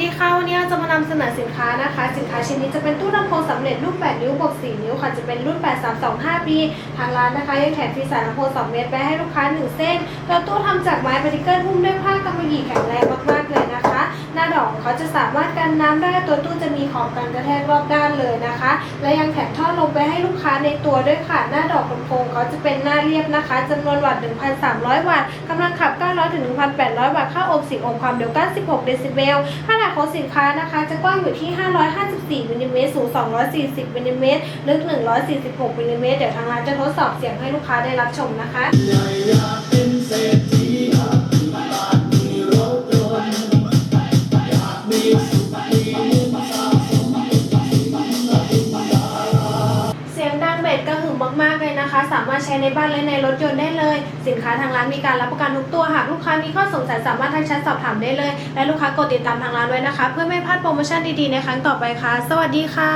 ดีค่ะวันนี้เราจะมานำเสนอสินค้านะคะ สินค้าชิ้นนี้จะเป็นตู้ลำโพงสำเร็จรูป 8 นิ้วบวก 4 นิ้วค่ะ จะเป็นรุ่น 8325 b ทางร้านนะคะยังแถมฟรีสายลำโพง 2 เมตรไปให้ลูกค้า 1 เส้น ตัวตู้ทำจากไม้ปฏิเกิลหุ้มด้วยผ้ากำมะหยี่แข็งแรงมากๆ เขาจะสามารถกันน้ำได้ตัวตู้จะมีขอบกันกระแทกรอบด้านเลยนะคะ และยังแถมท่อลมไปให้ลูกค้าในตัวด้วยค่ะ หน้าดอกลำโพงเขาจะเป็นหน้าเรียบนะคะจำนวนวัตต์1,300 วัตต์กำลังขับ 900ถึง1,800 วัตต์ค่าโอห์ม10โอห์มความเร็ว96เดซิเบลขนาดของสินค้านะคะ จะกว้างอยู่ที่ 554มิลลิเมตรสูง 240มิลลิเมตรลึก 146มิลลิเมตรเดี๋ยวทางร้านจะทดสอบเสียงให้ลูกค้าได้รับชมนะคะ มากๆเลยนะคะ สามารถใช้ในบ้านและในรถยนต์ได้เลย สินค้าทางร้านมีการรับประกันทุกตัวหากลูกค้ามีข้อสงสัยสามารถทักแชทสอบถามได้เลย และลูกค้ากดติดตามทางร้านไว้นะคะ เพื่อไม่พลาดโปรโมชั่นดีๆในครั้งต่อไปค่ะ สวัสดีค่ะ